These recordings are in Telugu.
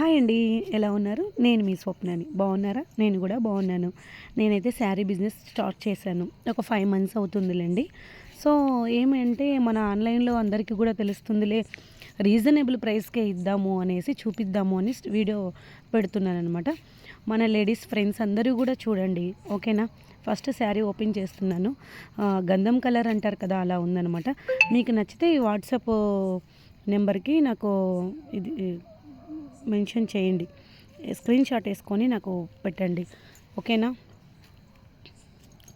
హాయ్ అండి ఎలా ఉన్నారు? నేను మీ స్వప్నాని. బాగున్నారా? నేను కూడా బాగున్నాను. నేనైతే శారీ బిజినెస్ స్టార్ట్ చేశాను. ఒక ఫైవ్ మంత్స్ అవుతుందిలేండి. సో ఏమంటే మన ఆన్లైన్లో అందరికీ కూడా తెలుస్తుందిలే రీజనబుల్ ప్రైస్కే ఇద్దాము అనేసి చూపిద్దాము అని వీడియో పెడుతున్నాను అనమాట మన లేడీస్ ఫ్రెండ్స్ అందరూ కూడా చూడండి ఓకేనా? ఫస్ట్ శారీ ఓపెన్ చేస్తున్నాను. గంధం కలర్ అంటారు కదా అలా ఉందనమాట మీకు నచ్చితే ఈ వాట్సాప్ నెంబర్కి నాకు ఇది మెన్షన్ చేయండి. స్క్రీన్ షాట్ వేసుకొని నాకు పెట్టండి. ఓకేనా?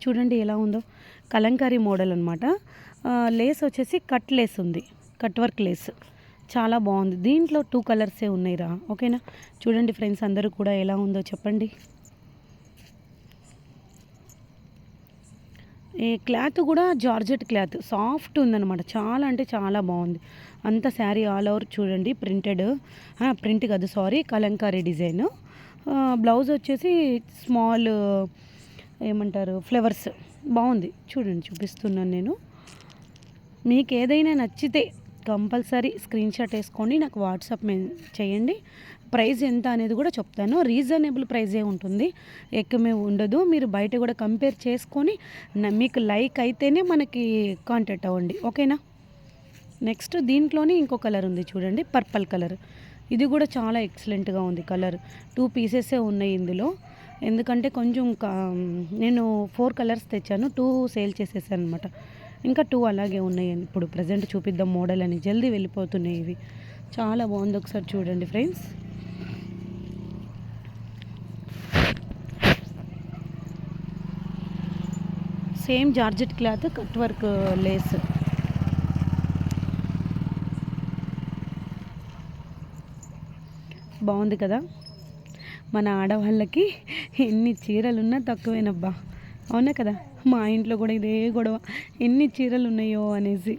చూడండి ఎలా ఉందో. కలంకారీ మోడల్ అనమాట లేస్ వచ్చేసి కట్ లేస్ ఉంది. Cut work lace. చాలా బాగుంది. దీంట్లో టూ కలర్సే ఉన్నాయిరా. ఓకేనా? చూడండి ఫ్రెండ్స్ అందరూ కూడా ఎలా ఉందో చెప్పండి. ఈ క్లాత్ కూడా జార్జెట్ క్లాత్. సాఫ్ట్ ఉందన్నమాట. చాలా అంటే చాలా బాగుంది. అంత శారీ ఆల్ ఓవర్ చూడండి. ప్రింటెడ్. ప్రింట్ కాదు సారీ కలంకారీ డిజైన్. బ్లౌజ్ వచ్చేసి స్మాల్ ఏమంటారు ఫ్లవర్స్. బాగుంది. చూడండి చూపిస్తున్నాను నేను. మీకు ఏదైనా నచ్చితే కంపల్సరీ స్క్రీన్ షాట్ వేసుకొని నాకు వాట్సాప్ మే చేయండి. ప్రైస్ ఎంత అనేది కూడా చెప్తాను. రీజనబుల్ ప్రైజే ఉంటుంది. ఎక్కువే ఉండదు. మీరు బయట కూడా కంపేర్ చేసుకొని మీకు లైక్ అయితేనే మనకి కాంటాక్ట్ అవ్వండి. ఓకేనా? నెక్స్ట్ దీంట్లోనే ఇంకో కలర్ ఉంది చూడండి పర్పల్ కలర్. ఇది కూడా చాలా ఎక్సలెంట్గా ఉంది కలర్. టూ పీసెసే ఉన్నాయి ఇందులో. ఎందుకంటే కొంచెం కా- నేను ఫోర్ కలర్స్ తెచ్చాను. టూ సేల్ చేసేసాను అనమాట ఇంకా టూ అలాగే ఉన్నాయి. ఇప్పుడు ప్రజెంట్ చూపిద్దాం మోడల్ అని. జల్దీ వెళ్ళిపోతున్నాయి ఇవి. చాలా బాగుంది ఒకసారి చూడండి friends. Same georgette cloth cut work lace. బాగుంది కదా? మన ఆడవాళ్ళకి ఎన్ని చీరలున్నా తక్కువేనబ్బా. అవునా కదా? మా ఇంట్లో కూడా ఇదే గొడవ. ఎన్ని చీరలు ఉన్నాయో అనేసి.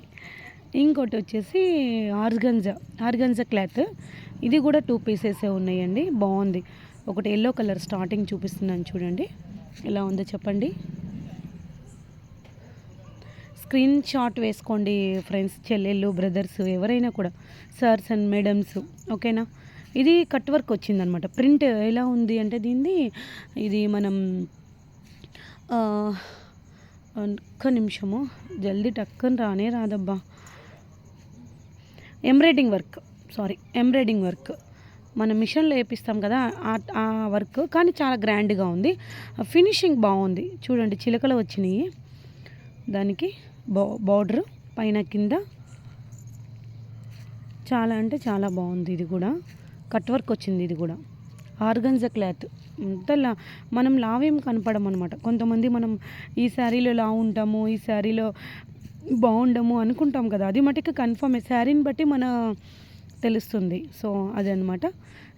ఇంకోటి వచ్చేసి ఆర్గంజా ఆర్గంజా క్లాత్. ఇది కూడా టూ పీసెసే ఉన్నాయండి. బాగుంది. ఒకటి ఎల్లో కలర్ స్టార్టింగ్ చూపిస్తున్నాను చూడండి. ఎలా ఉందో చెప్పండి. స్క్రీన్ షాట్ వేసుకోండి ఫ్రెండ్స్ చెల్లెళ్ళు బ్రదర్స్ ఎవరైనా కూడా. సార్స్ అండ్ మేడమ్స్ ఓకేనా? ఇది కట్ వర్క్ వచ్చిందనమాట. ప్రింట్ ఎలా ఉంది అంటే దీన్ని ఇది మనం ఒక్క నిమిషము. జల్దీ టక్కని రానే రాదబ్బా. Embroidering work sorry embroidering work మన మిషన్లో వేపిస్తాం కదా ఆ- ఆ వర్క్. కానీ చాలా గ్రాండ్గా ఉంది. ఫినిషింగ్ బాగుంది. చూడండి చిలకలు వచ్చినాయి. దానికి బా బార్డర్ పైన కింద. చాలా అంటే చాలా బాగుంది ఇది కూడా. కట్ వర్క్ వచ్చింది ఇది కూడా. Organza cloth. అంత లా మనం లావేం కనపడం అనమాట కొంతమంది మనం ఈ శారీలో లా ఉంటాము ఈ శారీలో బాగుండము అనుకుంటాం కదా. అది మటుకు కన్ఫర్మ్. శారీని బట్టి మన తెలుస్తుంది. సో అదనమాట.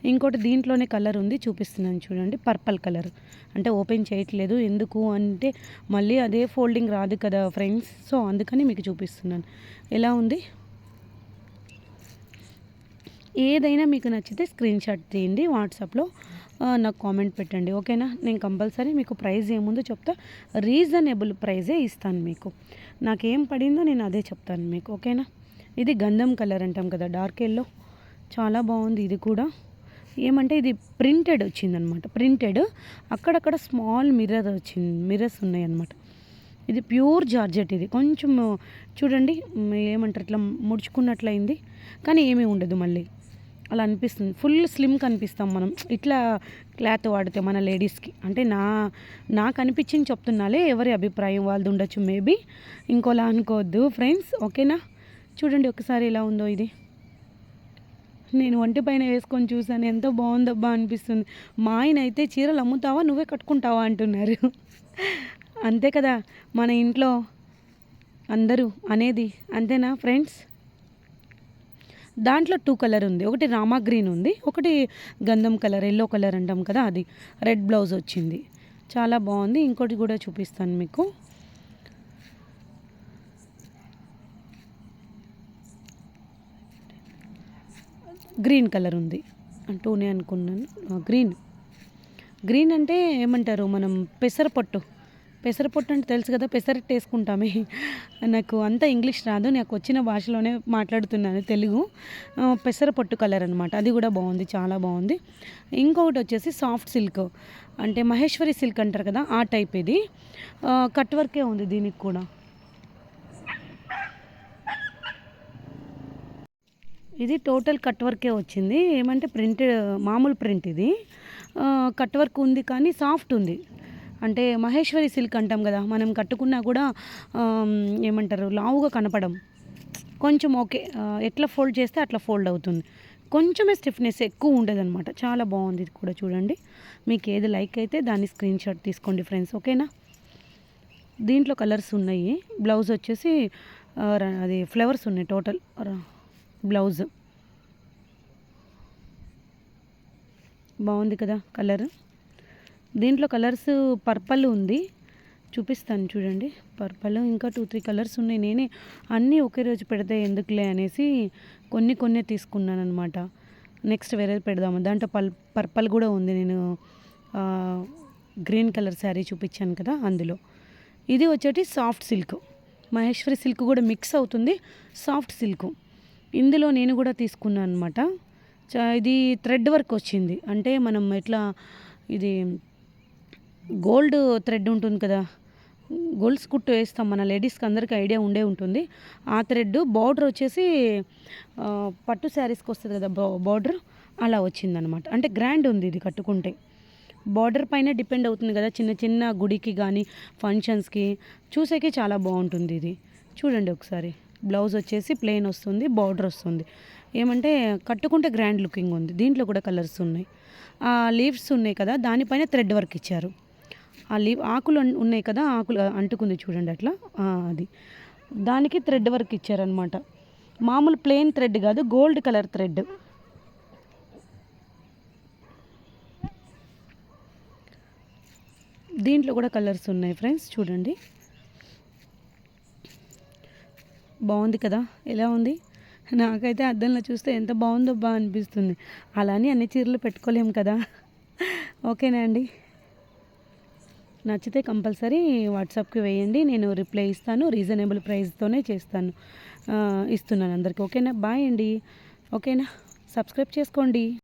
ఇంకోటి దీంట్లోనే కలర్ ఉంది. చూపిస్తున్నాను చూడండి. Purple colour. అంటే ఓపెన్ చేయట్లేదు. ఎందుకు అంటే మళ్ళీ అదే ఫోల్డింగ్ రాదు కదా ఫ్రెండ్స్. సో అందుకని మీకు చూపిస్తున్నాను. ఎలా ఉంది? ఏదైనా మీకు నచ్చితే స్క్రీన్ షాట్ తీయండి వాట్సాప్లో నాకు కామెంట్ పెట్టండి ఓకేనా? నేను కంపల్సరీ మీకు ప్రైస్ ఏముందో చెప్తా. రీజనబుల్ ప్రైజే ఇస్తాను మీకు. నాకేం పడిందో నేను అదే చెప్తాను మీకు ఓకేనా? ఇది గంధం కలర్ అంటాం కదా డార్క్ ఎల్లో. చాలా బాగుంది ఇది కూడా. ఏమంటే ఇది ప్రింటెడ్ వచ్చిందనమాట. ప్రింటెడ్ అక్కడక్కడ స్మాల్ మిర్రర్ వచ్చింది మిర్రర్స్ ఉన్నాయన్నమాట. ఇది ప్యూర్ జార్జెట్ ఇది. కొంచెం చూడండి ఏమంటారు ఇట్లా ముడుచుకున్నట్లయింది. కానీ ఏమీ ఉండదు మళ్ళీ. అలా అనిపిస్తుంది. ఫుల్ స్లిమ్ కనిపిస్తాం మనం. ఇట్లా క్లాత్ వాడితే మన లేడీస్కి. అంటే నా నాకు అనిపించింది చెప్తున్నాలే ఎవరి అభిప్రాయం వాళ్ళది ఉండొచ్చు మేబీ. ఇంకోలా అనుకోవద్దు. ఫ్రెండ్స్ ఓకేనా? చూడండి ఒకసారి ఎలా ఉందో ఇది. నేను ఒంటి పైన వేసుకొని చూసాను. ఎంతో బాగుందబ్బా అనిపిస్తుంది. మా ఆయన అయితే చీరలు అమ్ముతావా నువ్వే కట్టుకుంటావా అంటున్నారు. అంతే కదా మన ఇంట్లో అందరూ అనేది. అంతేనా ఫ్రెండ్స్ దాంట్లో టూ కలర్ ఉంది. ఒకటి రామా గ్రీన్ ఉంది. ఒకటి గంధం కలర్ ఎల్లో కలర్ అంటాం కదా అది. రెడ్ బ్లౌజ్ వచ్చింది. చాలా బాగుంది. ఇంకోటి కూడా చూపిస్తాను మీకు. గ్రీన్ కలర్ ఉంది. టూనే అనుకున్నాను. గ్రీన్. గ్రీన్ అంటే ఏమంటారు? మనం పెసరపట్టు. పెసరపొట్టు అంటే తెలుసు కదా పెసరట్టు వేసుకుంటామే. నాకు అంత ఇంగ్లీష్ రాదు నాకు వచ్చిన భాషలోనే మాట్లాడుతున్నాను తెలుగు. పెసరపొట్టు కలర్ అనమాట అది కూడా బాగుంది చాలా బాగుంది. ఇంకొకటి వచ్చేసి సాఫ్ట్ సిల్క్ అంటే మహేశ్వరి సిల్క్ అంటారు కదా ఆ టైప్ ఇది. కట్ వర్కే ఉంది దీనికి కూడా. ఇది టోటల్ కట్ వర్కే వచ్చింది ఏమంటే ప్రింట్ మామూలు ప్రింట్ ఇది. కట్ వర్క్ ఉంది కానీ సాఫ్ట్ ఉంది. అంటే మహేశ్వరి సిల్క్ అంటాం కదా మనం కట్టుకున్నా కూడా ఏమంటారు లావుగా కనపడం. కొంచెం ఓకే ఎట్లా ఫోల్డ్ చేస్తే అట్లా ఫోల్డ్ అవుతుంది. కొంచెమే స్టిఫ్నెస్ ఎక్కువ ఉండదన్నమాట. చాలా బాగుంది ఇది కూడా చూడండి. మీకు ఏది లైక్ అయితే దాన్ని స్క్రీన్ షాట్ తీసుకోండి ఫ్రెండ్స్ ఓకేనా? దీంట్లో కలర్స్ ఉన్నాయి. బ్లౌజ్ వచ్చేసి అది ఫ్లవర్స్ ఉన్నాయి టోటల్. బ్లౌజ్. బాగుంది కదా కలర్? దీంట్లో కలర్స్ పర్పల్ ఉంది. చూపిస్తాను చూడండి. పర్పల్ ఇంకా టూ త్రీ కలర్స్ ఉన్నాయి. నేనే అన్నీ ఒకే రోజు పెడితే ఎందుకులే అనేసి కొన్ని కొన్ని తీసుకున్నాను అనమాట నెక్స్ట్ వేరే పెడదాము. దాంట్లో పల్ పర్పల్ కూడా ఉంది. నేను గ్రీన్ కలర్ శారీ చూపించాను కదా అందులో. ఇది వచ్చేటి సాఫ్ట్ సిల్క్. మహేశ్వరి సిల్క్ కూడా మిక్స్ అవుతుంది. Soft silk. ఇందులో నేను కూడా తీసుకున్నాను అనమాట ఇది థ్రెడ్ వర్క్ వచ్చింది. అంటే మనం ఎట్లా ఇది గోల్డ్ థ్రెడ్ ఉంటుంది కదా. గోల్డ్స్ కుట్టు వేస్తాం మన లేడీస్కి అందరికీ ఐడియా ఉండే ఉంటుంది. ఆ థ్రెడ్ బార్డర్ వచ్చేసి పట్టు శారీస్కి వస్తుంది కదా బార్డర్? అలా వచ్చిందనమాట అంటే గ్రాండ్ ఉంది ఇది కట్టుకుంటే. బార్డర్ పైన డిపెండ్ అవుతుంది కదా చిన్న చిన్న గుడికి కానీ ఫంక్షన్స్కి. చూసేకి చాలా బాగుంటుంది ఇది. చూడండి ఒకసారి. బ్లౌజ్ వచ్చేసి ప్లెయిన్ వస్తుంది బార్డర్ వస్తుంది. ఏమంటే కట్టుకుంటే గ్రాండ్ లుకింగ్ ఉంది. దీంట్లో కూడా కలర్స్ ఉన్నాయి. ఆ లీవ్స్ ఉన్నాయి కదా దానిపైన థ్రెడ్ వర్క్ ఇచ్చారు. ఆ లీవ్ ఆకులు ఉన్నాయి కదా ఆకులు అంటుకుంది చూడండి అట్లా. అది. దానికి థ్రెడ్ వర్క్ ఇచ్చారనమాట మామూలు ప్లెయిన్ థ్రెడ్ కాదు గోల్డ్ కలర్ థ్రెడ్. దీంట్లో కూడా కలర్స్ ఉన్నాయి ఫ్రెండ్స్ చూడండి. బాగుంది కదా? ఎలా ఉంది? నాకైతే అద్దంలో చూస్తే ఎంత బాగుందో బా అనిపిస్తుంది. అలానే అన్ని చీరలు పెట్టుకోలేము కదా. ఓకేనా అండి? నచ్చితే కంపల్సరీ వాట్సాప్కి వేయండి. నేను రిప్లై ఇస్తాను. రీజనబుల్ ప్రైస్తోనే చేస్తాను. ఇస్తున్నాను అందరికీ. ఓకేనా? బాయ్ అండి. ఓకేనా? సబ్స్క్రైబ్ చేసుకోండి.